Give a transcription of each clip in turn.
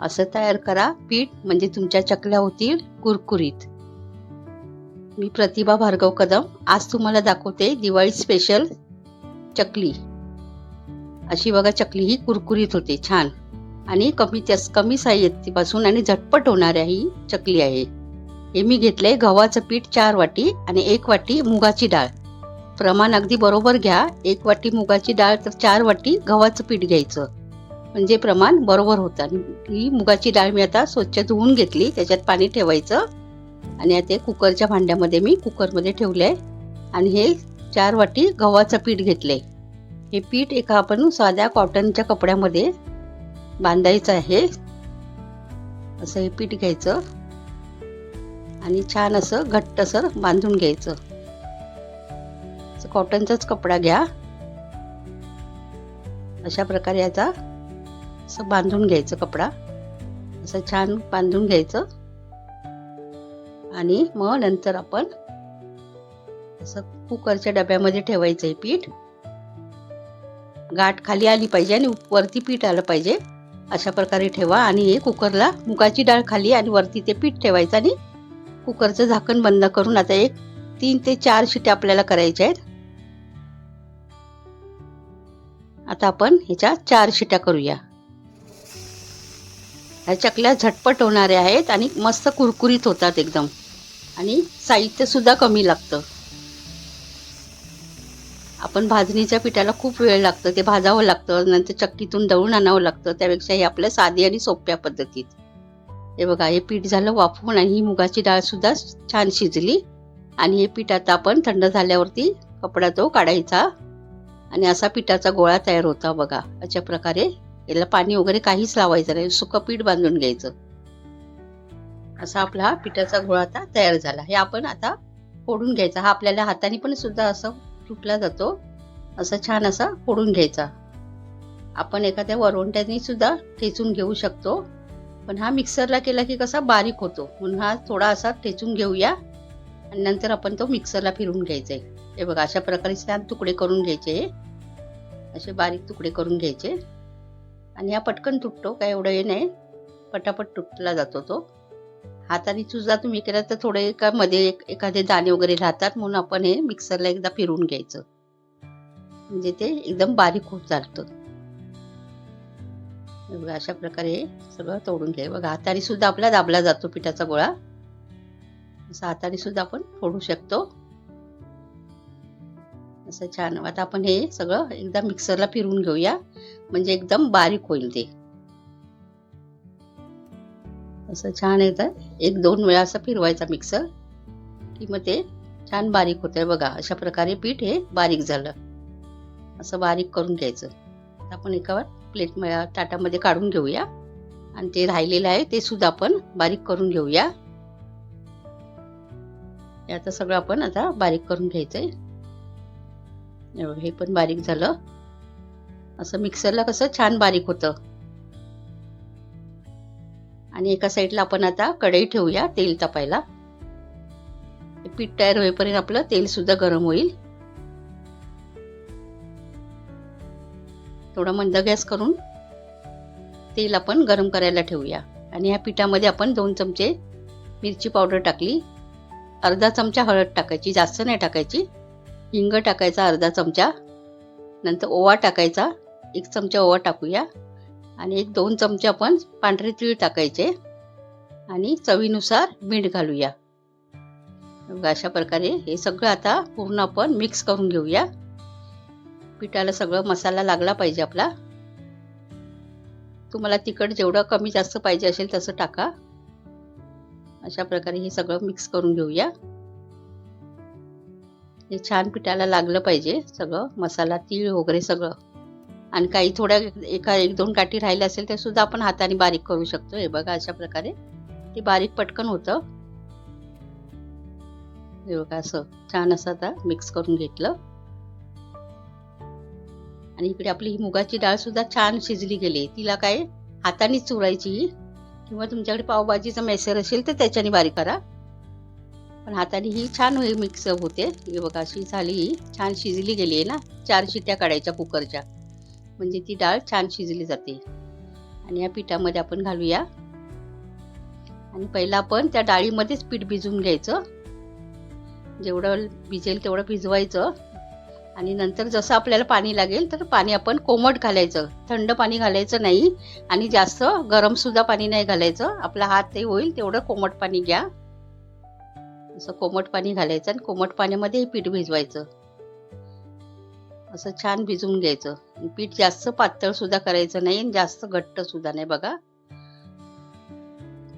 असं तयार करा. पीठ म्हणजे तुमच्या चकल्या होतील कुरकुरीत. मी प्रतिभा भार्गव कदम. आज तुम्हाला दाखवते दिवाळी स्पेशल चकली. अशी बघा चकली ही कुरकुरीत होते. छान. आणि कमी त्यास कमी साहित्यापासून आणि झटपट होणाऱ्या ही चकली आहे. हे मी घेतलंय गव्हाचं पीठ चार वाटी आणि एक वाटी मुगाची डाळ. प्रमाण अगदी बरोबर घ्या. एक वाटी मुगाची डाळ तर चार वाटी गव्हाचं पीठ घ्यायचं. म्हणजे प्रमाण बरोबर होतं. आणि ही मुगाची डाळ मी आता स्वच्छ धुवून घेतली. त्याच्यात पाणी ठेवायचं. आणि आता कुकरच्या भांड्यामध्ये मी कुकरमध्ये ठेवले आहे. आणि हे चार वाटी गव्हाचं पीठ घेतलंय. हे पीठ एका आपण साध्या कॉटनच्या कपड्यामध्ये बांधायचं आहे. असं हे पीठ घ्यायचं. आणि छान असं घट्टसर बांधून घ्यायचं. कॉटनचाच कपडा घ्या. अशा प्रकारे याचा असं बांधून घ्यायचं कपडा. असं छान बांधून घ्यायचं. आणि मग नंतर आपण असं कुकरच्या डब्यामध्ये ठेवायचं आहे पीठ. गाठ खाली आली पाहिजे आणि वरती पीठ आलं पाहिजे. अशा प्रकारे ठेवा आणि हे कुकरला मुगाची डाळ खाली आणि वरती ते पीठ ठेवायचं आणि कुकरचं झाकण बंद करून आता एक तीन ते चार शिट्या आपल्याला करायच्या आहेत. आता आपण ह्याच्या चार शिट्या करूया. ह्या चकल्या झटपट होणाऱ्या आहेत आणि मस्त कुरकुरीत होतात एकदम. आणि साहित्यसुद्धा कमी लागतं. आपण भाजणीच्या पिठाला खूप वेळ लागतं ते भाजावं लागतं नंतर चक्कीतून दळून आणावं लागतं त्यापेक्षा हे आपल्या साधी आणि सोप्या पद्धतीत. हे बघा हे पीठ झालं वाफवून आणि ही मुगाची डाळसुद्धा छान शिजली. आणि हे पीठ आता आपण थंड झाल्यावरती कपडा तो काढायचा. आणि असा पिठाचा गोळा तयार होता बघा अशा प्रकारे याला पाणी वगैरे काहीच लावायचं नाही सुकं पीठ बांधून घ्यायचं. असा आपला हा पिठाचा गोळा आता तयार झाला. हे आपण आता फोडून घ्यायचा. हा आपल्याला हाताने पण सुद्धा असं तुटला जातो. असं छान असा फोडून घ्यायचा. आपण एखाद्या वरवंट्याने सुद्धा ठेचून घेऊ शकतो. पण हा मिक्सरला केला की कसा बारीक होतो. म्हणून हा थोडा असा ठेचून घेऊया. आणि नंतर आपण तो मिक्सरला फिरून घ्यायचा आहे. हे बघा अशा प्रकारे छान तुकडे करून घ्यायचे असे बारीक तुकडे करून घ्यायचे. आणि हा पटकन तुटतो काय एवढं हे नाही. पटापट तुटला जातो तो. हाताने सुद्धा तुम्ही केला तर थोडे एका मध्ये एक एखादे दाणे वगैरे राहतात म्हणून आपण हे मिक्सरला एकदा फिरून घ्यायचं. म्हणजे ते एकदम बारीक होत चालतं. बघा अशा प्रकारे हे सगळं तोडून घ्या बघा हाताने सुद्धा आपला दाबला जातो पिठाचा गोळा. असं हाताने सुद्धा आपण फोडू शकतो. असं छान. आता आपण हे सगळं एकदा मिक्सरला फिरवून घेऊया. म्हणजे एकदम बारीक होईल ते. असं छान येतं एक दोन वेळा असं फिरवायचा मिक्सर. की मग ते छान बारीक होतंय बघा. अशा प्रकारे पीठ हे बारीक झालं. असं बारीक करून घ्यायचं. आपण एका प्लेट ताटामध्ये काढून घेऊया. आणि ते राहिलेलं आहे ते सुद्धा आपण बारीक करून घेऊया. याचं आता सगळं आपण आता बारीक करून घ्यायचंय. हे पण बारीक झालं. असं मिक्सरला कसं छान बारीक होतं. आणि एका साईडला आपण आता कढई ठेवूया तेल तापायला. पीठ तयार होईपर्यंत आपलं तेल सुद्धा गरम होईल. थोडा मंद गॅस करून तेल आपण गरम करायला ठेवूया. आणि ह्या पिठामध्ये आपण दोन चमचे मिरची पावडर टाकली. अर्धा चमचा हळद टाकायची जास्त नाही टाकायची. हिंग टाकायचा अर्धा चमचा नंतर ओवा टाकायचा एक चमचा ओवा टाकूया. आणि एक दोन चमचे आपण पांढरे तीळ टाकायचे. आणि चवीनुसार मीठ घालूया. अशा प्रकारे हे सगळं आता पूर्ण आपण मिक्स करून घेऊया. पिठाला सगळं मसाला लागला पाहिजे आपला. तुम्हाला तिखट जेवढं कमी जास्त पाहिजे असेल तसं टाका. अशा प्रकारे हे सगळं मिक्स करून घेऊया. हे छान पिठाला लागलं पाहिजे सगळं मसाला तीळ वगैरे सगळं. आणि काही थोड्या एका एक दोन काठी राहिल्या असेल त्या सुद्धा आपण हाताने बारीक करू शकतो. हे बघा अशा प्रकारे. ते बारीक पटकन होतं. हे बघा असं छान असं आता मिक्स करून घेतलं. आणि इकडे आपली ही मुगाची डाळ सुद्धा छान शिजली गेली. तिला काय हातानेच चुरायची. किंवा तुमच्याकडे पावभाजीचा मेसर असेल तर त्याच्याने बारीक करा. पण हाताने ही छान मिक्स होते. हे बघा अशी झाली ही. छान शिजली गेली आहे ना. चार शिट्या काढायच्या कुकरच्या. म्हणजे ती डाळ छान शिजली जाते. आणि या पिठामध्ये आपण घालूया. आणि पहिला आपण त्या डाळीमध्येच पीठ भिजवून घ्यायचं. जेवढं भिजेल तेवढं भिजवायचं. आणि नंतर जसं आपल्याला पाणी लागेल तर पाणी आपण कोमट घालायचं. थंड पाणी घालायचं नाही. आणि जास्त गरमसुद्धा पाणी नाही घालायचं. आपला हात ते होईल तेवढं कोमट पाणी घ्या. असं कोमट पाणी घालायचं आणि कोमट पाण्यामध्येही पीठ भिजवायचं. असं छान भिजवून घ्यायचं. आणि पीठ जास्त पातळ सुद्धा करायचं नाही आणि जास्त घट्ट सुद्धा नाही बघा.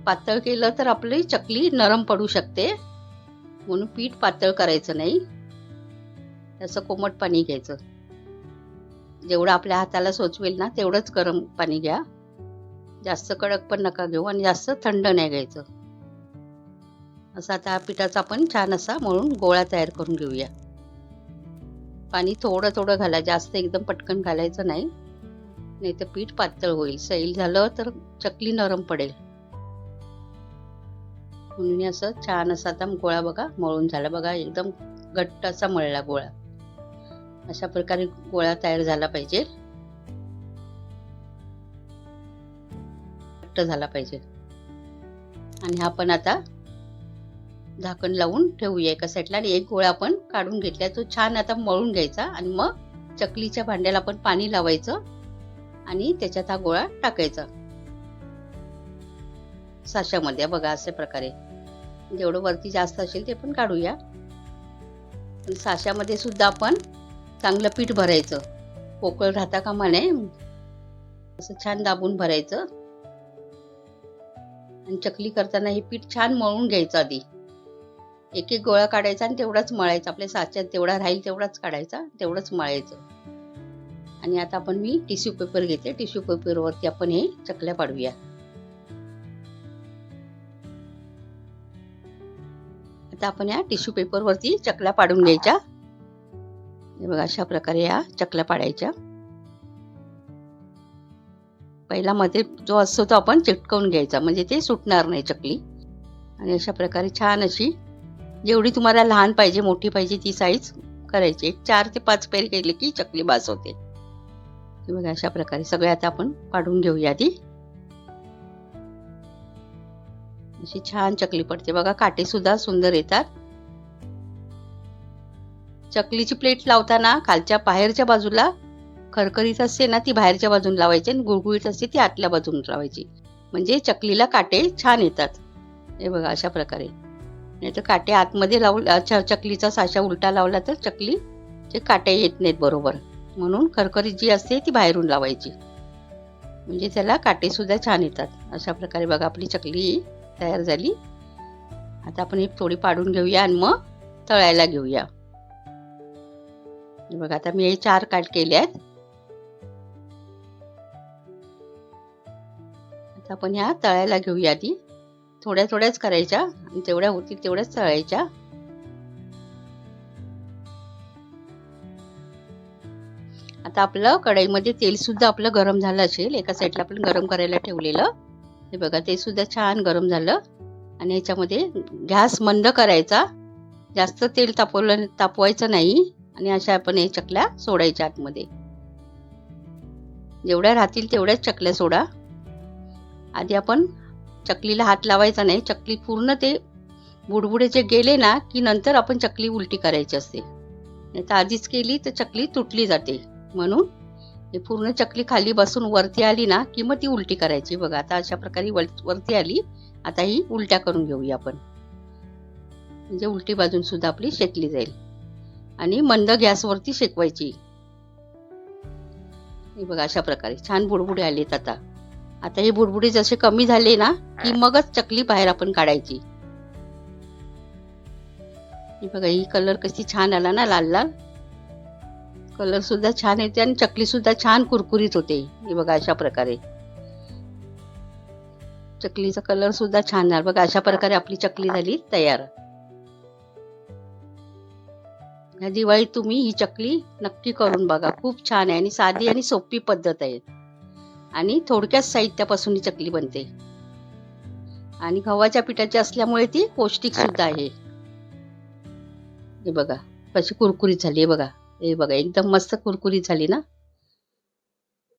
पातळ केलं तर आपली चकली नरम पडू शकते. म्हणून पीठ पातळ करायचं नाही. असं कोमट पाणी घ्यायचं. जेवढं आपल्या हाताला सोचवेल ना तेवढंच गरम पाणी घ्या. जास्त कडक पण नका घेऊ आणि जास्त थंड नाही घ्यायचं. असं आता पिठाचा आपण छान असा मळून गोळा तयार करून घेऊया. पाणी थोडं थोडं घाला जास्त एकदम पटकन घालायचं नाही. नाही तर पीठ पातळ होईल. सैल झालं तर चकली नरम पडेल. म्हणून असं छान असा आता गोळा बघा मळून झाला बघा एकदम घट्ट असा मळला गोळा. अशा प्रकारे गोळा तयार झाला पाहिजे. घट्ट झाला पाहिजे. आणि हा पण आता झाकण लावून ठेवूया एका साईडला आणि एक गोळा आपण काढून घेतला. तो छान आता मळून घ्यायचा आणि मग चकलीच्या भांड्याला आपण पाणी लावायचं आणि त्याच्यात हा गोळा टाकायचा. साशामध्ये बघा अशा प्रकारे. जेवढं वरती जास्त असेल ते पण काढूया. साशामध्ये सुद्धा आपण चांगलं पीठ भरायचं. पोकळ राहता कामा नये. असं छान दाबून भरायचं. आणि चकली करताना हे पीठ छान मळून घ्यायचं आधी. एक एक गोळा काढायचा आणि तेवढाच मळायचा. आपल्या साच्यात तेवढा राहील तेवढाच काढायचा तेवढंच मळायचं. आणि आता आपण मी टिश्यू पेपर घेते. टिश्यू पेपरवरती आपण हे चकल्या पाडूया. आता आपण या टिश्यू पेपरवरती चकल्या पाडून घ्यायच्या. हे बघा अशा प्रकारे या चकल्या पाडायच्या. पहिला मध्ये जो असतो तो आपण चिटकवून घ्यायचा. म्हणजे ते सुटणार नाही चकली. आणि अशा प्रकारे छान अशी जेवढी तुम्हाला लहान पाहिजे मोठी पाहिजे ती साईज करायची. एक चार ते पाच पेर केली की चकली बास होते. बघा अशा प्रकारे सगळे आता आपण पाडून घेऊया आधी. अशी छान चकली पडते. बघा काटे सुद्धा सुंदर येतात. चकलीची प्लेट लावताना खालच्या बाहेरच्या बाजूला खरखरीत असते ना ती बाहेरच्या बाजून लावायची आणि गुळगुळीत असते ती आतल्या बाजून लावायची. म्हणजे चकलीला काटे छान येतात. हे बघा अशा प्रकारे. नाही तर काटे आतमध्ये लावून चकलीचा साशा उलटा लावला तर चकली ते काटे येत नाहीत बरोबर. म्हणून खरखरी जी असते ती बाहेरून लावायची. म्हणजे त्याला काटे सुद्धा छान येतात. अशा प्रकारे बघा आपली चकली तयार झाली. आता आपण एक थोडी पाडून घेऊया आणि मग तळायला घेऊया. बघा आता मी हे चार काट केले आहेत. आता आपण ह्या तळायला घेऊया आधी. थोड्या थोड्याच करायच्या. आणि तेवढ्या होतील तेवढ्याच तळायच्या आता आपलं कढईमध्ये तेल सुद्धा आपलं गरम झालं असेल. एका साईडला आपण गरम करायला ठेवलेलं. हे बघा ते सुद्धा छान गरम झालं. आणि ह्याच्यामध्ये गॅस मंद करायचा. जास्त तेल तापवलं तापवायचं नाही. आणि अशा आपण हे चकल्या सोडायच्या आतमध्ये. जेवढ्या राहतील तेवढ्याच चकल्या सोडा. आधी आपण चकलीला हात लावायचा नाही. चकली पूर्ण ते बुडबुडे जे गेले ना की नंतर आपण चकली उलटी करायची असते. नाही तर आधीच केली तर चकली तुटली जाते. म्हणून हे पूर्ण चकली खाली बसून वरती आली ना की मग ती उलटी करायची. बघा आता अशा प्रकारे वरती आली. आता ही उलट्या करून घेऊया आपण. म्हणजे उलटी बाजून सुद्धा आपली शेकली जाईल. आणि मंद गॅसवरती शेकवायची. हे बघा अशा प्रकारे. छान बुडबुडे आलेत आता. आता हे बुडबुडे जसे कमी झाले ना की मगच चकली बाहेर आपण काढायची. बघा ही कलर कशी छान आला ना लाल लाल. कलर सुद्धा छान येते आणि चकली सुद्धा छान कुरकुरीत होते. हे बघा अशा प्रकारे. चकलीचा कलर सुद्धा छान झाला. बघा अशा प्रकारे आपली चकली झाली तयार. या दिवाळीत तुम्ही ही चकली नक्की करून बघा. खूप छान आहे आणि साधी आणि सोपी पद्धत आहे. आणि थोडक्याच साहित्यापासून ही चकली बनते. आणि गव्हाच्या पिठाची असल्यामुळे ती पौष्टिक सुद्धा आहे. हे बघा कशी कुरकुरीत झाली हे बघा. हे बघा एकदम मस्त कुरकुरीत झाली ना?